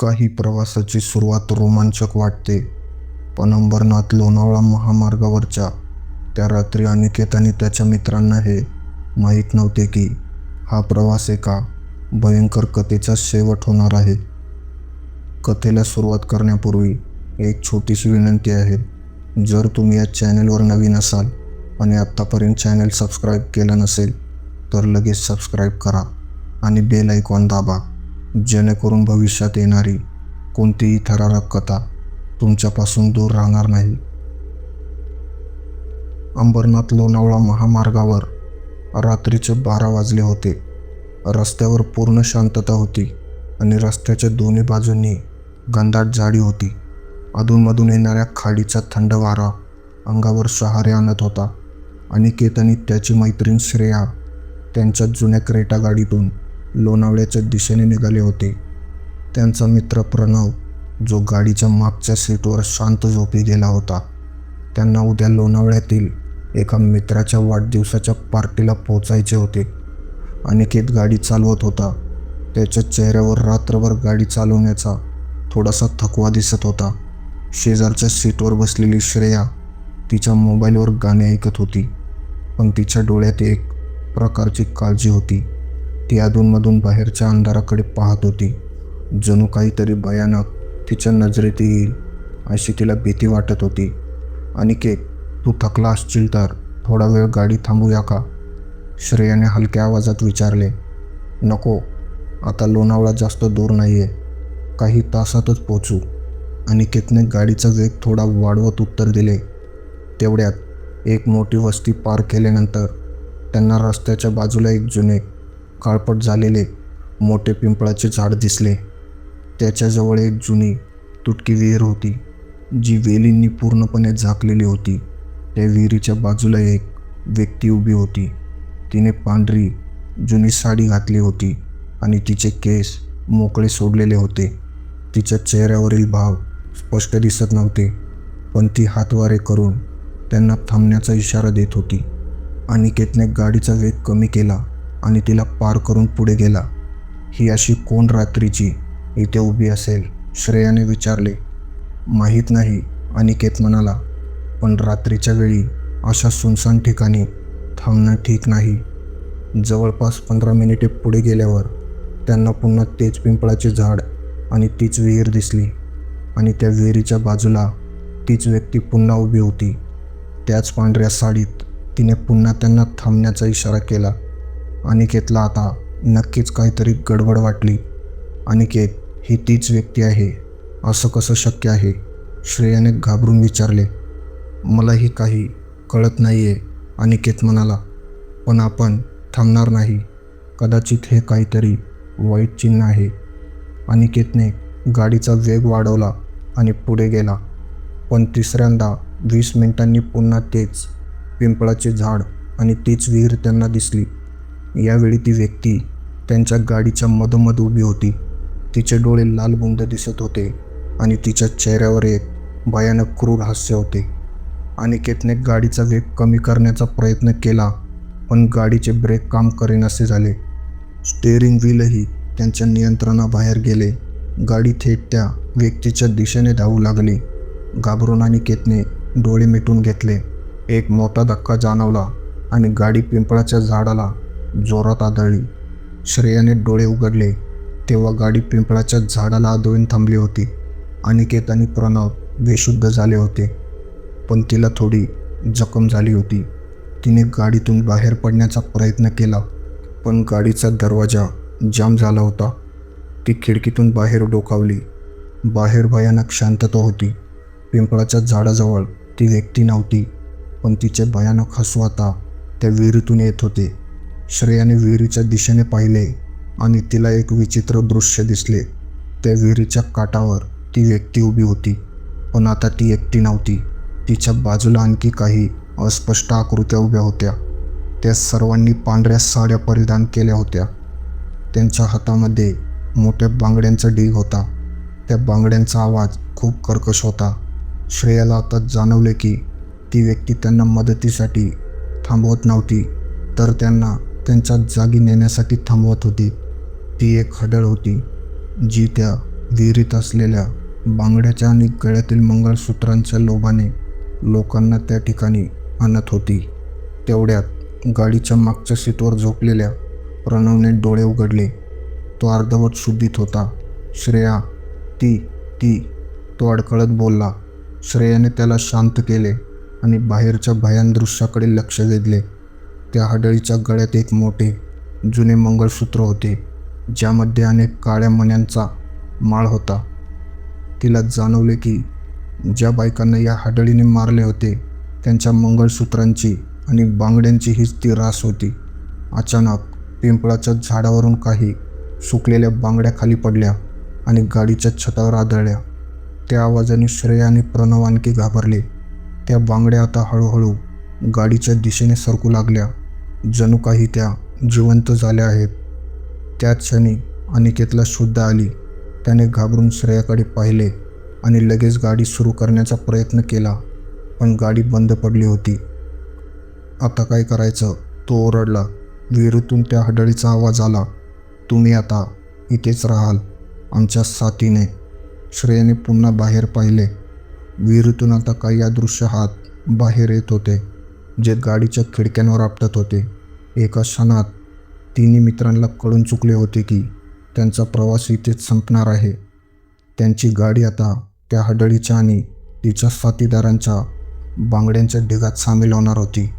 काही प्रवासाची सुरुवात रोमांचक वाटते. पण अंबरनाथ लोणावळा महामार्गावरच्या त्या रात्री अनिकेत आणि त्याच्या मित्रांना हे माहीत नव्हते की हा प्रवास एका भयंकर कथेचा शेवट होणार आहे. कथेला सुरुवात करण्यापूर्वी एक छोटीशी विनंती आहे. जर तुम्ही या चॅनलवर नवीन असाल आणि आत्तापर्यंत चॅनल सबस्क्राईब केलं नसेल तर लगेच सबस्क्राईब करा आणि बेल ऐकॉन दाबा. जेणेकरून भविष्यात येणारी कोणतीही थरारक कथा तुमच्यापासून दूर राहणार नाही. अंबरनाथ लोणावळा महामार्गावर रात्रीचे बारा वाजले होते. रस्त्यावर पूर्ण शांतता होती आणि रस्त्याच्या दोन्ही बाजूंनी गंधाट झाडी होती. अधूनमधून येणाऱ्या खाडीचा थंड वारा अंगावर शहारे आणत होता अनिकेत आणि त्याची मैत्रीण श्रेया त्यांच्या जुन्या क्रेटा गाडीतून लोणावळ्याच्या दिशेने निघाले होते. त्यांचा मित्र प्रणव जो गाडीच्या मागच्या सीटवर शांत झोपी गेला होता त्यांना उद्या लोणावळ्यातील एका मित्राच्या वाढदिवसाच्या पार्टीला पोचायचे होते. अनिकेत गाडी चालवत होता. त्याच्या चेहऱ्यावर रात्रभर गाडी चालवण्याचा थोडासा थकवा दिसत होता. शेजारच्या सीटवर बसलेली श्रेया तिच्या मोबाईलवर गाणे ऐकत होती पण तिच्या डोळ्यात एक प्रकारची काळजी होती. ती अधूनमधून बाहेरच्या अंधाराकडे पाहत होती. जणू काहीतरी भयानक तिच्या नजरेत येईल अशी तिला भीती वाटत होती. अनिकेत तू थकला असशील तर थोडा वेळ गाडी थांबूया का? श्रेयाने हलक्या आवाजात विचारले. नको आता लोणावळा जास्त दूर नाही आहे काही तासातच पोचू अनिकेतने गाडीचा वेग थोडा वाढवत उत्तर दिले. तेवढ्यात एक मोठी वस्ती पार केल्यानंतर त्यांना रस्त्याच्या बाजूला एक जुने काळपट झालेले मोठे पिंपळाचे झाड दिसले. त्याच्याजवळ एक जुनी तुटकी विहीर होती जी वेलींनी पूर्णपणे झाकलेली होती. त्या विहिरीच्या बाजूला एक व्यक्ती उभी होती. तिने पांढरी जुनी साडी घातली होती आणि तिचे केस मोकळे सोडलेले होते. तिच्या चेहऱ्यावरील भाव स्पष्ट दिसत नव्हते पण ती हातवारे करून त्यांना थांबण्याचा इशारा देत होती. अनिकेतने गाडीचा वेग कमी केला. आणि तिला पार करून पुढे गेला. ही अशी कोण रात्रीची इथे उभी असेल? श्रेयाने विचारले. माहीत नाही अनिकेत म्हणाला. पण रात्रीच्या वेळी अशा सुनसान ठिकाणी थांबणं ठीक नाही. जवळपास पंधरा मिनिटे पुढे गेल्यावर त्यांना पुन्हा तेच पिंपळाचे झाड आणि तीच विहीर दिसली. आणि त्या विहिरीच्या बाजूला तीच व्यक्ती पुन्हा उभी होती. त्याच पांढऱ्या साडीत तिने पुन्हा त्यांना थांबण्याचा इशारा केला. अनिकेतला आता नक्कीच काहीतरी गडबड वाटली. अनिकेत ही तीच व्यक्ती आहे. असं कसं शक्य आहे? श्रेयाने घाबरून विचारले. मलाही काही कळत नाही आहे अनिकेत म्हणाला. पण आपण थांबणार नाही. कदाचित हे काहीतरी वाईट चिन्ह आहे. अनिकेतने गाडीचा वेग वाढवला आणि पुढे गेला. पण तिसऱ्यांदा वीस मिनिटांनी पुन्हा तेच पिंपळाचे झाड आणि तीच विहीर त्यांना दिसली. यावेळी ती व्यक्ती त्यांच्या गाडीच्या मधोमध उभी होती. तिचे डोळे लाल बुंद दिसत होते आणि तिच्या चेहऱ्यावर एक भयानक क्रूर हास्य होते. अनिकेतने गाडीचा वेग कमी करण्याचा प्रयत्न केला पण गाडीचे ब्रेक काम करेनासे झाले. स्टेअरिंग व्हीलही त्यांच्या नियंत्रणाबाहेर गेले. गाडी थेट त्या व्यक्तीच्या दिशेने धावू लागली. घाबरून अनिकेतने डोळे मिटून घेतले. एक मोठा धक्का जाणवला आणि गाडी पिंपळाच्या झाडाला जोरात आदळली. श्रेयाने डोळे उघडले. तेव्हा गाडी पिंपळाच्या झाडाला आदळून थांबली होती. अनिकेत आणि प्रणव बेशुद्ध झाले होते. पण तिला थोडी जखम झाली होती. तिने गाडीतून बाहेर पडण्याचा प्रयत्न केला. पण गाडीचा दरवाजा जाम झाला होता. ती खिडकीतून बाहेर डोकावली. बाहेर भयानक शांतता होती. पिंपळाच्या झाडाजवळ ती व्यक्ती नव्हती पण तिचे भयानक हसू आता त्या विहिरीतून येत होते. श्रेयाने विहिरीच्या दिशेने पाहिले आणि तिला एक विचित्र दृश्य दिसले. त्या विहिरीच्या काठावर ती व्यक्ती उभी होती पण आता ती एकटी नव्हती. तिच्या बाजूला आणखी काही अस्पष्ट आकृत्या उभ्या होत्या. त्या सर्वांनी पांढऱ्या साड्या परिधान केल्या होत्या. त्यांच्या हातामध्ये मोठ्या बांगड्यांचा ढीग होता. त्या बांगड्यांचा आवाज खूप कर्कश होता. श्रेयाला आता जाणवले की ती व्यक्ती त्यांना मदतीसाठी थांबवत नव्हती तर त्यांना त्यांच्या जागी नेण्यासाठी थांबवत होती. ती एक हडळ होती जी त्या विहिरीत असलेल्या बांगड्याच्या आणि गळ्यातील मंगळसूत्रांच्या लोभाने लोकांना त्या ठिकाणी आणत होती. तेवढ्यात गाडीच्या मागच्या सीटवर झोपलेल्या प्रणवने डोळे उघडले. तो अर्धवट शुद्धीत होता. श्रेया ती ती तो अडकळत बोलला. श्रेयाने त्याला शांत केले आणि बाहेरच्या भयान दृश्याकडे लक्ष वेधले. त्या हडळीच्या गळ्यात एक मोठे जुने मंगळसूत्र होते ज्यामध्ये अनेक काळ्या मण्यांचा माळ होता. तिला जाणवले की ज्या बायकांना या हडळीने मारले होते त्यांच्या मंगळसूत्रांची आणि बांगड्यांची हीच ती रास होती. अचानक पिंपळाच्या झाडावरून काही सुकलेल्या बांगड्या खाली पडल्या आणि गाडीच्या छतावर आदळल्या. त्या आवाजाने श्रेया आणि प्रणव आणखी घाबरले. त्या बांगड्या आता हळूहळू गाडीच्या दिशेने सरकू लागल्या. जणू काही त्या जिवंत झाल्या आहेत. त्याच क्षणी अनिकेतला शुद्ध आली. त्याने घाबरून श्रेयाकडे पाहिले आणि लगेच गाडी सुरू करण्याचा प्रयत्न केला पण गाडी बंद पडली होती. आता काय करायचं? तो ओरडला. विहिरीतून त्या हडळीचा आवाज आला. तुम्ही आता इथेच राहाल आमच्या साथीने. श्रेयाने पुन्हा बाहेर पाहिले. विहिरीतून आता काही अदृश्य हात बाहेर येत होते. जे गाडीच्या खिडक्यांवर आपटत होते. एका क्षणात तिन्ही मित्रांना कळून चुकले होते की त्यांचा प्रवास इथेच संपणार आहे. त्यांची गाडी आता त्या हडळीच्या आणि तिच्या साथीदारांच्या बांगड्यांच्या ढिगात सामील होणार होती.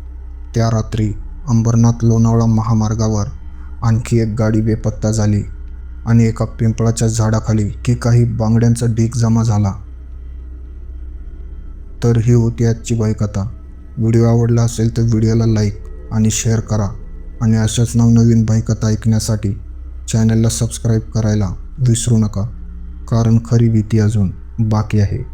त्या रात्री अंबरनाथ लोणावळा महामार्गावर आणखी एक गाडी बेपत्ता झाली आणि एका पिंपळाच्या झाडाखाली की काही बांगड्यांचा ढीग जमा झाला. तर ही होती आजची बाईक आता व्हिडिओ आवडला असेल तर व्हिडिओला लाईक आणि शेअर करा. आणि अशाच नवनवीन बाईकथा ऐकण्यासाठी चॅनलला सबस्क्राईब करायला विसरू नका. कारण खरी भीती अजून बाकी आहे.